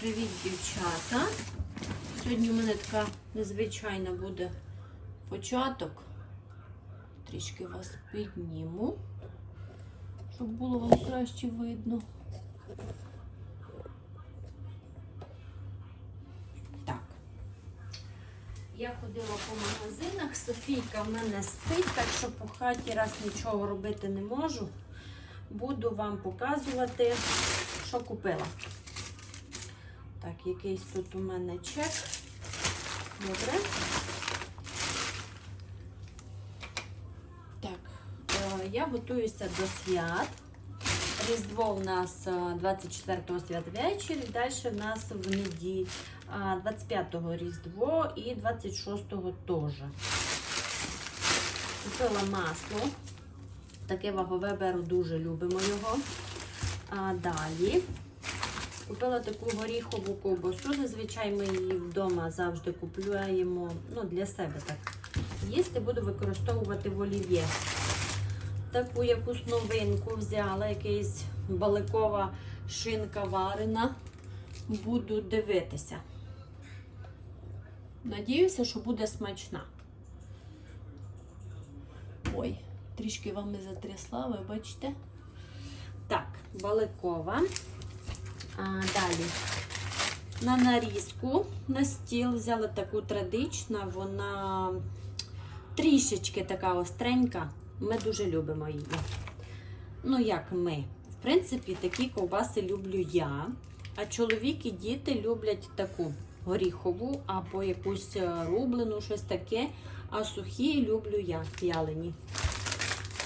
Привіт, дівчата. Сьогодні у мене така незвичайна буде початок. Трішки вас підніму, щоб було вам краще видно. Так. Я ходила по магазинах, Софійка в мене спить, так що по хаті раз нічого робити не можу. Буду вам показувати, що купила. Так, якийсь тут у мене чек. Добре. Так, е, я готуюся до свят. Різдво у нас е, 24-го святвечір, і далі в нас в неділі 25-го Різдво і 26-го теж. Купила масло. Таке вагове беру, дуже любимо його. А далі купила таку горіхову ковбасу. Зазвичай ми її вдома завжди купуємо ну, для себе так. Їсти буду використовувати в олів'є. Таку якусь новинку взяла, якийсь баликова шинка варена. Буду дивитися. Надіюся, що буде смачна. Ой, трішки вам не затрясла, ви бачите? Так, баликова. А, далі. На нарізку на стіл взяла таку традичну, вона трішечки така остренька. Ми дуже любимо її. Ну, як ми. В принципі, такі ковбаси люблю я. А чоловік і діти люблять таку горіхову або якусь е, рублену, щось таке. А сухі люблю я, в'ялені.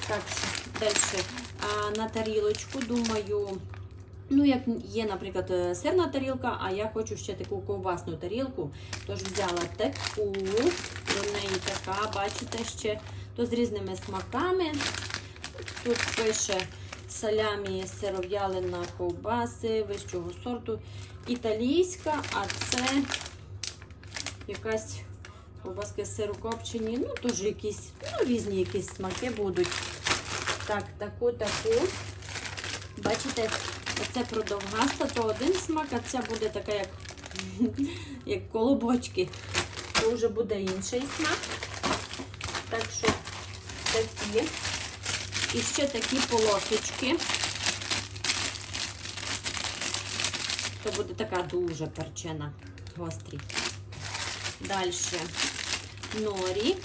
Так що далі на тарілочку, думаю, ну, як є, наприклад, е, сирна тарілка, а я хочу ще таку ковбасну тарілку. Тож взяла таку, до неї така, бачите, ще то з різними смаками. Тут пише салямі сиров'ялина ковбаси вищого сорту. Італійська, а це якась ковбаски сирокопчені, ну теж якісь, ну, різні якісь смаки будуть. Так, таку, таку. Бачите, оце продовгаста, то один смак, а ця буде така, як, як колобочки. То вже буде інший смак. Так що такі. І ще такі полосочки. То буде така дуже перчена, гострі. Далі норі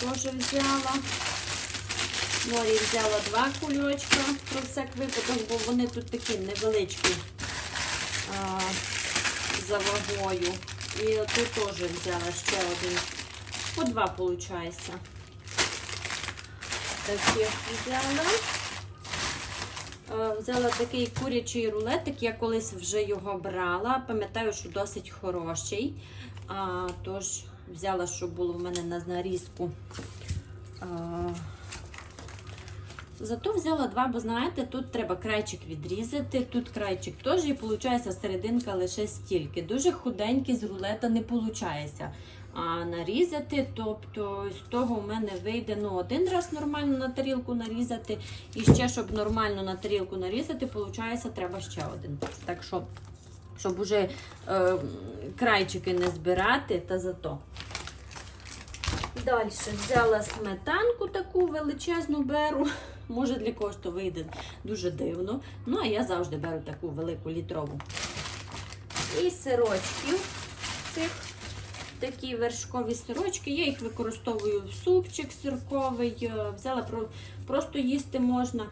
теж взяла. Норі взяла два кульочка про всяк випадок, бо вони тут такі невеличкі а, за вагою. І тут теж взяла ще один. По два, виходить. Таких взяла. Взяла такий курячий рулетик, я колись вже його брала. Пам'ятаю, що досить хороший. А, тож взяла, щоб було в мене на нарізку. Зато взяла два, бо знаєте, тут треба крайчик відрізати, тут крайчик теж, і виходить серединка лише стільки. Дуже худенький з рулета не виходить. А нарізати, тобто з того в мене вийде ну, один раз нормально на тарілку нарізати. І ще, щоб нормально на тарілку нарізати, виходить, треба ще один. Так що, щоб уже е, крайчики не збирати, та зато. Далі взяла сметанку таку величезну беру. Може для когось то вийде дуже дивно. Ну, а я завжди беру таку велику літрову. І сирочків цих такі вершкові сирочки. Я їх використовую в супчик сирковий. Е, Взяла просто їсти можна.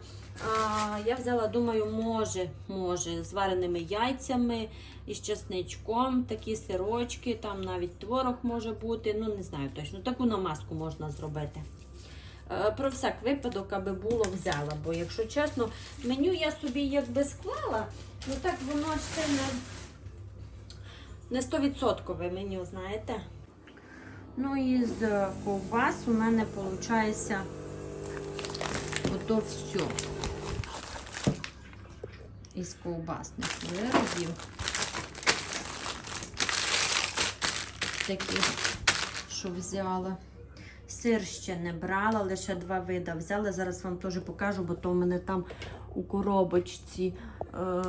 Я взяла, думаю, може, може, з вареними яйцями і з чесничком, такі сирочки, там навіть творог може бути. Ну, не знаю точно. Таку намазку можна зробити. Е, Про всяк випадок, аби було взяла. Бо, якщо чесно, меню я собі якби склала, ну так воно ще не, не 100% меню, знаєте. Ну і з ковбас у мене виходить ото все. Із ковбасних виробів. Такі, що взяла. Сир ще не брала, лише два вида взяла. Зараз вам теж покажу, бо то в мене там у коробочці е,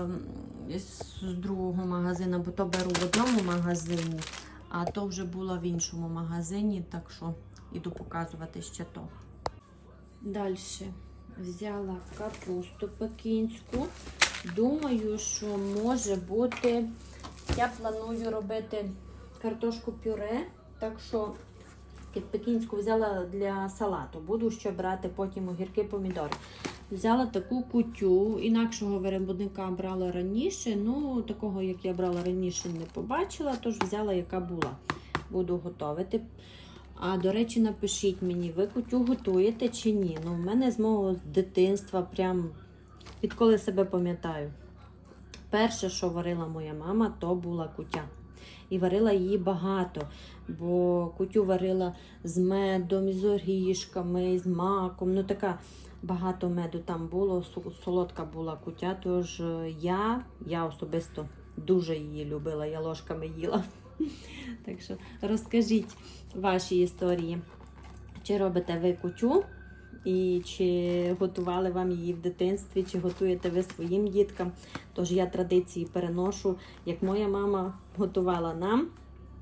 з другого магазину, бо то беру в одному магазині, а то вже було в іншому магазині, так що іду показувати ще то. Далі взяла капусту пекінську. Думаю, що може бути. Я планую робити картошку пюре, так що пекінську взяла для салату. Буду ще брати потім огірки помідори. Взяла таку кутю, інакшого виробника брала раніше. Ну, такого, як я брала раніше, не побачила, тож взяла, яка була. Буду готувати. А до речі, напишіть мені, ви кутю готуєте чи ні? Ну, в мене з мого дитинства, прям відколи себе пам'ятаю. Перше, що варила моя мама, то була кутя. І варила її багато, бо кутю варила з медом, з орішками, з маком. Ну така багато меду там було, солодка була кутя. Тож е, я, я особисто дуже її любила, я ложками їла. Так що розкажіть ваші історії, чи робите ви кутю, і чи готували вам її в дитинстві, чи готуєте ви своїм діткам. Тож я традиції переношу, як моя мама готувала нам.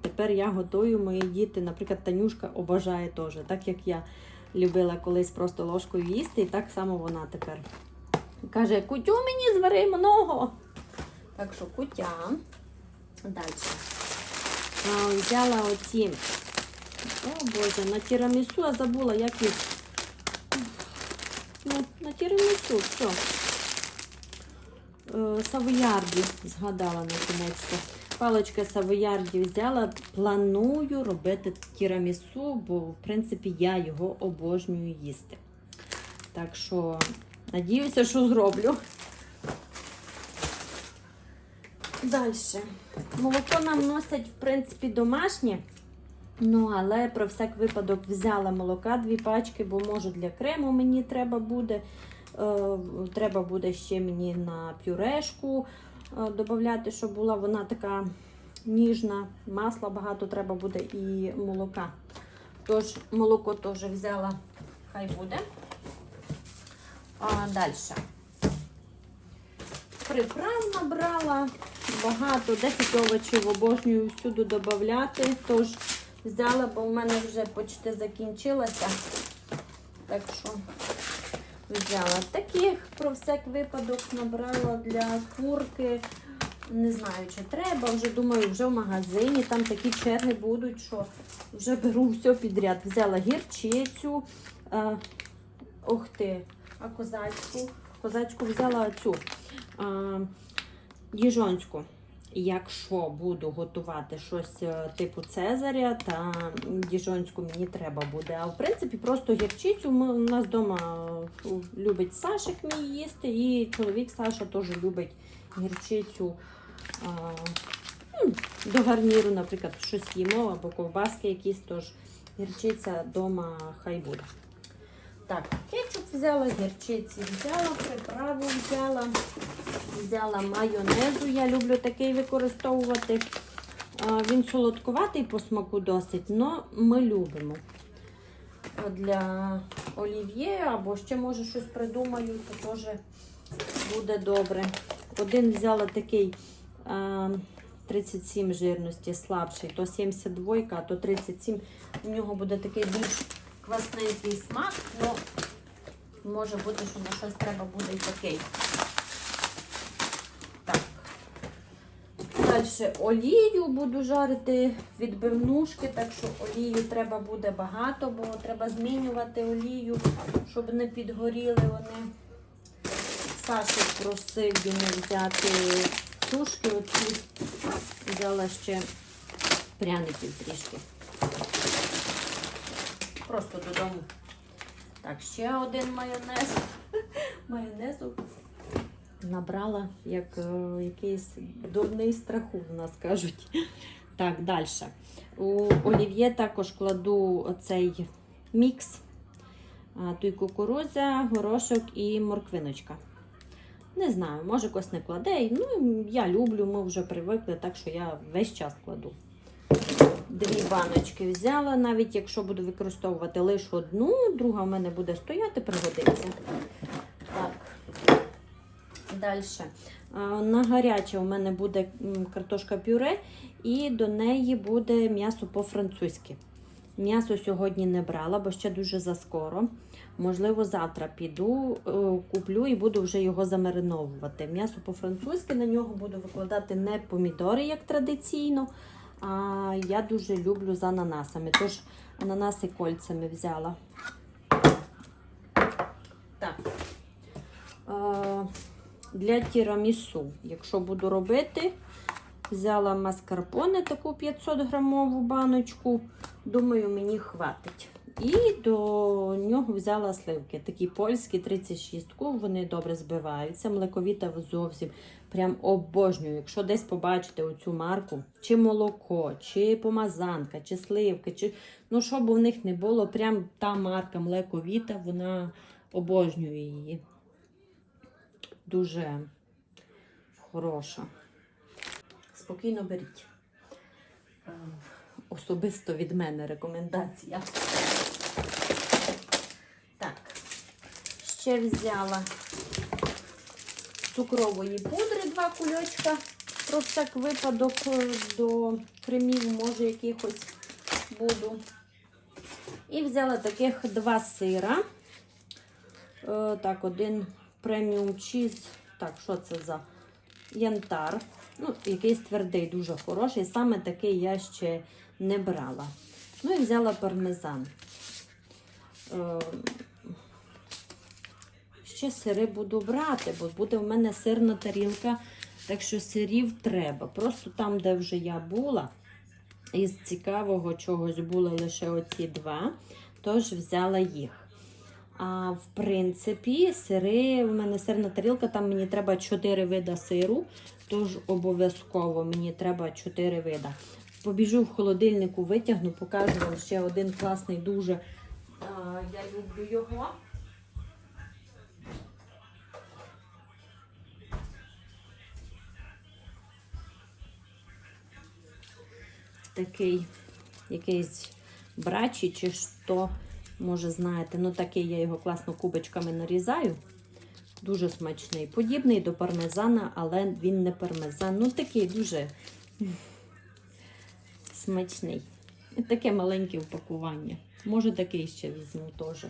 Тепер я готую мої діти. Наприклад, Танюшка обожає теж, так як я любила колись просто ложкою їсти, і так само вона тепер. Каже, кутю мені звари много. Так що кутя. Далі. А, взяла оці. О Боже, на тірамісу, а забула, як їх. Ну, на тірамісу, все. Савоярді згадала на кінець. Паличка савоярді взяла. Планую робити тірамісу, бо в принципі я його обожнюю їсти. Так що, надіюся, що зроблю. Далі. Молоко нам носять, в принципі, домашнє. Ну, але про всяк випадок взяла молока дві пачки, бо може для крему мені треба буде. Е, треба буде ще мені на пюрешку додати, щоб була вона така ніжна. Масла багато треба буде і молока. Тож, молоко теж взяла, хай буде. А далі. Приправ набрала багато, 10 овочів обожнюю всюди додати. Тож взяла, бо в мене вже почти закінчилася. Так що взяла таких про всяк випадок набрала для курки. Не знаю, чи треба. Вже думаю, вже в магазині там такі черги будуть, що вже беру все підряд. Взяла гірчицю. Е, ох ти, а козацьку. Козацьку взяла цю е, діжонську. Якщо буду готувати щось е, типу Цезаря та діжонську мені треба буде. А в принципі, просто гірчицю ми, у нас вдома е, любить Сашик мій їсти, і чоловік Саша теж любить гірчицю а, ну, до гарніру, наприклад, щось їмо або ковбаски якісь, тож гірчиця вдома хай буде. Так, кетчуп взяла, гірчиці взяла, приправу взяла. Взяла майонезу, я люблю такий використовувати. Він солодкуватий по смаку досить, але ми любимо. Для олів'є або ще може щось придумаю, то теж буде добре. Один взяла такий 37 жирності слабший, то 72, а то 37. У нього буде такий більш квасненький смак, але може бути, що на щось треба буде і такий. Так. Далі олію буду жарити відбивнушки, так що олію треба буде багато, бо треба змінювати олію, щоб не підгоріли вони. Саша просив він взяти сушки оці. Взяла ще пряників трішки. Просто додому. Так, ще один майонез. Майонезу набрала як е, якийсь дурний страху, в нас кажуть. Так, далі. У олів'є також кладу оцей мікс. Тут кукурудзя, горошок і морквиночка. Не знаю, може когось не кладе. Ну, я люблю, ми вже привикли, так що я весь час кладу. Дві баночки взяла, навіть якщо буду використовувати лише одну, друга в мене буде стояти, пригодиться. Так. Далі. На гаряче у мене буде картошка пюре, і до неї буде м'ясо по-французьки. М'ясо сьогодні не брала, бо ще дуже заскоро. Можливо, завтра піду, е, куплю і буду вже його замариновувати. М'ясо по-французьки на нього буду викладати не помідори, як традиційно. А я дуже люблю з ананасами. Тож ананаси кольцями взяла. Так. Для тірамісу, якщо буду робити, взяла маскарпоне таку 500 грамову баночку. Думаю, мені хватить. І до нього взяла сливки. Такі польські 36 Вони добре збиваються. Млековіта зовсім прям обожнюю. Якщо десь побачите оцю марку, чи молоко, чи помазанка, чи сливки, чи ну що б у них не було, прям та марка млековіта, вона обожнює її. Дуже хороша. Спокійно беріть. Особисто від мене рекомендація. Так, ще взяла цукрової пудри два кульочка. Про всяк випадок е, до кремів, може, якихось буду. І взяла таких два сира. Е, так, один преміум чіз. Так, що це за янтар? Ну, якийсь твердий, дуже хороший. Саме такий я ще не брала. Ну і взяла пармезан. Е, ще сири буду брати, бо буде в мене сирна тарілка, так що сирів треба. Просто там, де вже я була, із цікавого чогось були лише оці два, тож взяла їх. А в принципі, сири, в мене сирна тарілка, там мені треба 4 вида сиру, тож обов'язково мені треба 4 вида. Побіжу в холодильнику, витягну, покажу вам ще один класний, дуже я люблю його. Такий якийсь брачі чи що, може знаєте, ну такий я його класно кубочками нарізаю. Дуже смачний. Подібний до пармезана, але він не пармезан. Ну такий дуже смачний. Таке маленьке упакування. Може, такий ще візьму теж.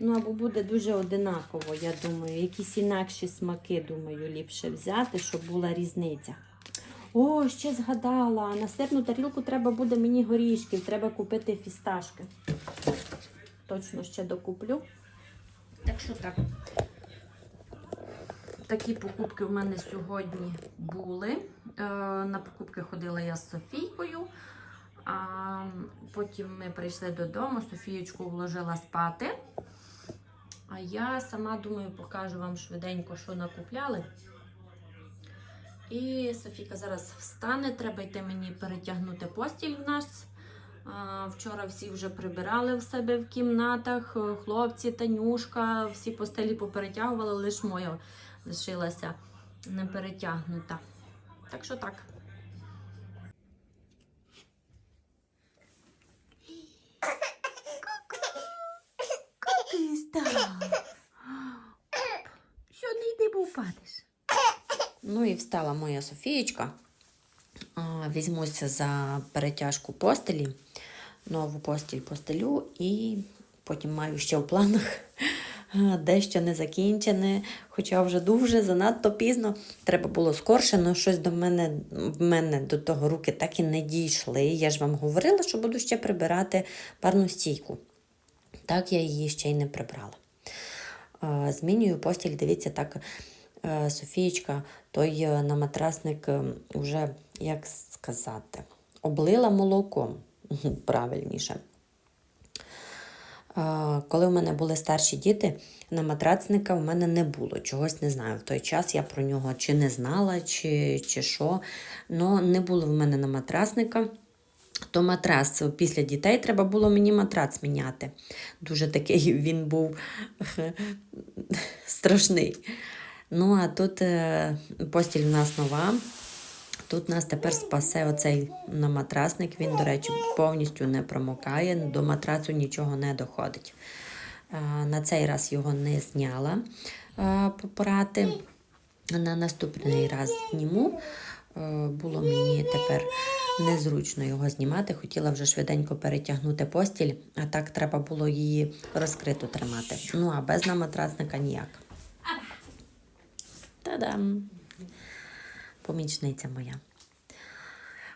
Ну, або буде дуже одинаково, я думаю. Якісь інакші смаки, думаю, ліпше взяти, щоб була різниця. О, ще згадала. На сирну тарілку треба буде мені горішків, треба купити фісташки. Точно ще докуплю. Так що так. Такі покупки в мене сьогодні були. Е, На покупки ходила я з Софійкою. Потім ми прийшли додому, Софієчку вложила спати. А я сама думаю, покажу вам швиденько, що накупляли. І Софійка зараз встане, треба йти мені перетягнути постіль в нас. Вчора всі вже прибирали в себе в кімнатах. Хлопці, Танюшка, всі постелі поперетягували, лише моя лишилася не перетягнута. Так що так. Що не йди, бо впадеш. Ну і встала моя Софієчка. Візьмуся за перетяжку постелі, нову постіль постелю, і потім маю ще в планах дещо не закінчене, хоча вже дуже занадто пізно. Треба було скорше, але щось до мене, в мене до того руки так і не дійшли. Я ж вам говорила, що буду ще прибирати парну стійку. Так я її ще й не прибрала. Змінюю постіль, дивіться, так. Е, Софієчка, той е, на матрасник е, вже, як сказати, облила молоком, правильніше. Коли в мене були старші діти, на матрацника в мене не було. Чогось не знаю. В той час я про нього чи не знала, чи, чи що. Но не було в мене на матрасника. То матрас після дітей треба було мені матрац міняти. Дуже такий він був страшний. Ну, а тут е, постіль в нас нова. Тут нас тепер спасе оцей наматрасник. Він, до речі, повністю не промокає, до матрацу нічого не доходить. Е, на цей раз його не зняла е, попрати. на наступний раз зніму. Е, Було мені тепер незручно його знімати. Хотіла вже швиденько перетягнути постіль, а так треба було її розкрито тримати. Ну а без наматрасника ніяк. Та-дам! Помічниця моя.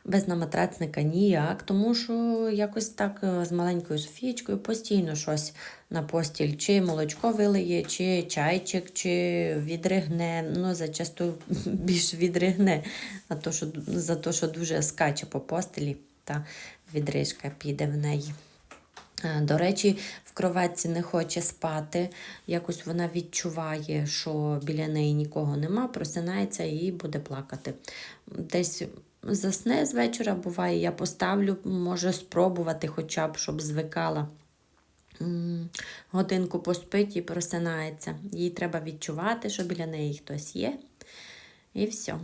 Без наматрацника ніяк, тому що якось так е, з маленькою Софієчкою постійно щось на постіль, чи молочко вилиє, чи чайчик, чи відригне. Ну, зачасту більш відригне, за те, що, за те, що дуже скаче по постелі, та відрижка піде в неї. Е, До речі, в кроватці не хоче спати. Якось вона відчуває, що біля неї нікого нема, просинається і буде плакати. Десь засне з вечора, буває, я поставлю, може спробувати, хоча б, щоб звикала. Годинку поспить і просинається. Їй треба відчувати, що біля неї хтось є. І все.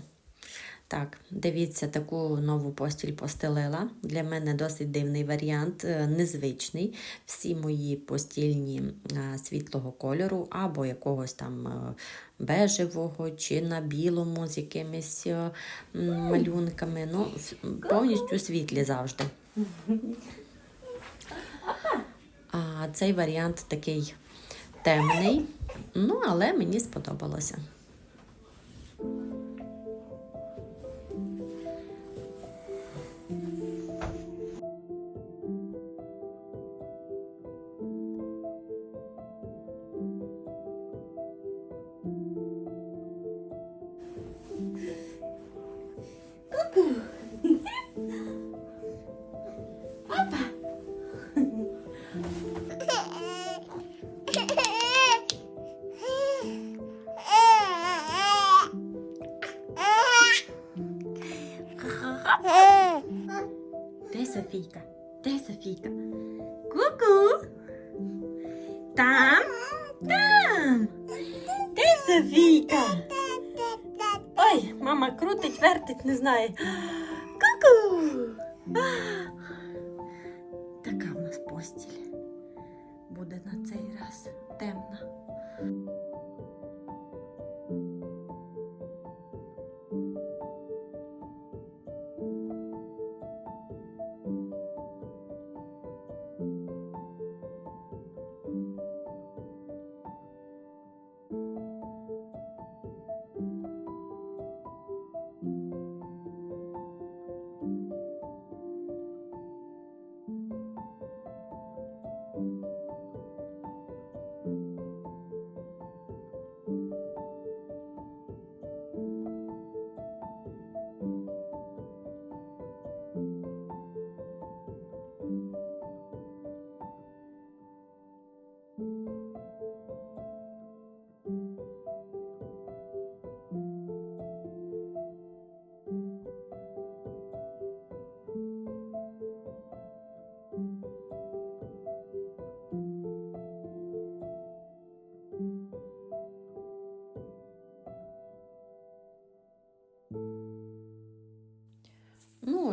Так, дивіться, таку нову постіль постелила. Для мене досить дивний варіант, е, незвичний. Всі мої постільні е, світлого кольору або якогось там е, бежевого чи на білому з якимись малюнками. Ну, повністю світлі завжди. А цей варіант такий темний, ну, але мені сподобалося. Не знає. Ку-ку. Така в нас постіль. Буде на цей раз темна.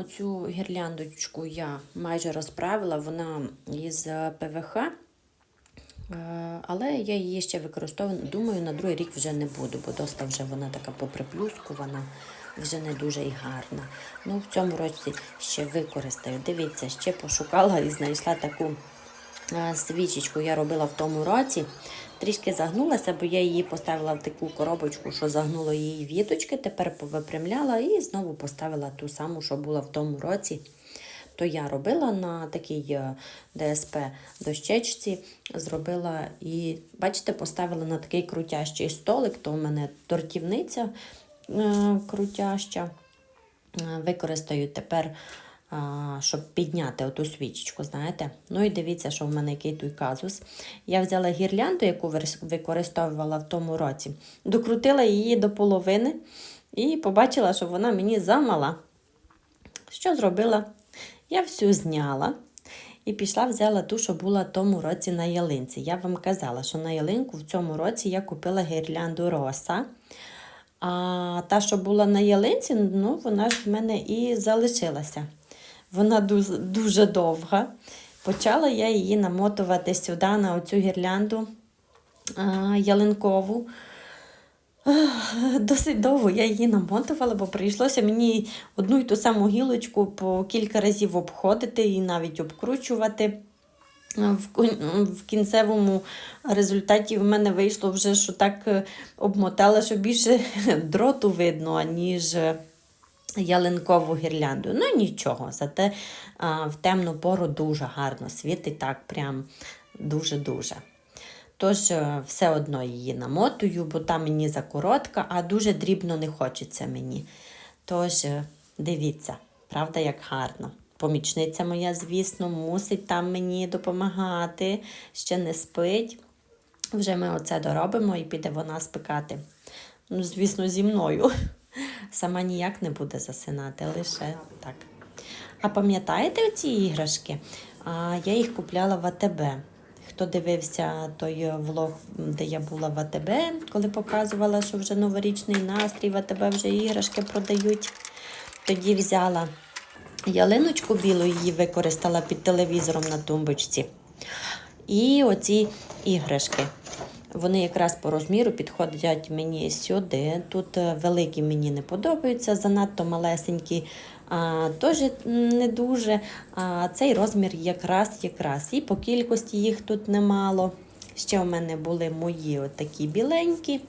Цю гірляндочку я майже розправила, вона із е, ПВХ, е, але я її ще використовую, думаю, на другий рік вже не буду, бо доста вже вона така поприплюскувана, вже не дуже і гарна. Ну, в цьому році ще використаю. Дивіться, ще пошукала і знайшла таку свічечку я робила в тому році. Трішки загнулася, бо я її поставила в таку коробочку, що загнуло її віточки, тепер повипрямляла і знову поставила ту саму, що була в тому році. То я робила на такій е, ДСП дощечці, зробила і, бачите, поставила на такий крутящий столик, то у мене тортівниця е, крутяща. Е, Використаю тепер, щоб підняти оту свічечку, знаєте. Ну і дивіться, що в мене який той казус. Я взяла гірлянду, яку використовувала в тому році, докрутила її до половини і побачила, що вона мені замала. Що зробила? Я всю зняла і пішла, взяла ту, що була в тому році на ялинці. Я вам казала, що на ялинку в цьому році я купила гірлянду роса. А та, що була на ялинці, ну, вона ж в мене і залишилася. Вона дуже, дуже довга. Почала я її намотувати сюди, на оцю гірлянду а, ялинкову. Досить довго я її намотувала, бо прийшлося мені одну й ту саму гілочку по кілька разів обходити і навіть обкручувати. В, кінцевому результаті в мене вийшло вже, що так е, обмотала, що більше дроту видно, аніж е, ялинкову гірлянду. Ну нічого, зате а, в темну пору дуже гарно світить, так прям дуже-дуже. Тож е, все одно її намотую, бо та мені закоротка, а дуже дрібно не хочеться мені. Тож е, дивіться, правда, як гарно. Помічниця моя, звісно, мусить там мені допомагати, ще не спить. Вже ми оце доробимо і піде вона спекати. Ну, звісно, зі мною. Сама ніяк не буде засинати, лише так. А пам'ятаєте оці іграшки? Я їх купляла в АТБ. Хто дивився той влог, де я була в АТБ, коли показувала, що вже новорічний настрій, в АТБ вже іграшки продають. Тоді взяла ялиночку білу, її використала під телевізором на тумбочці. І оці іграшки. Вони якраз по розміру підходять мені сюди. Тут е, великі мені не подобаються, занадто малесенькі, а, теж не дуже. А цей розмір якраз якраз. І по кількості їх тут немало. Ще у мене були мої отакі біленькі.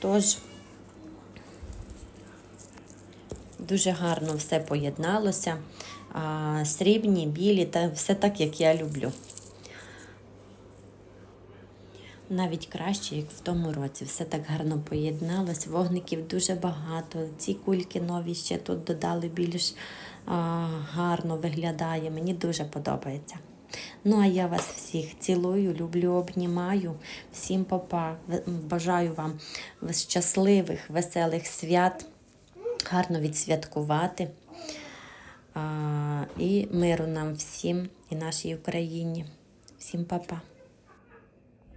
Тож дуже гарно все поєдналося. А, срібні, білі та все так, як я люблю. Навіть краще, як в тому році. Все так гарно поєдналось. Вогників дуже багато. Ці кульки нові ще тут додали більш а, гарно виглядає. Мені дуже подобається. Ну, а я вас всіх цілую, люблю, обнімаю. Всім папа. Бажаю вам щасливих, веселих свят, гарно відсвяткувати. А, і миру нам всім і нашій Україні. Всім па-па.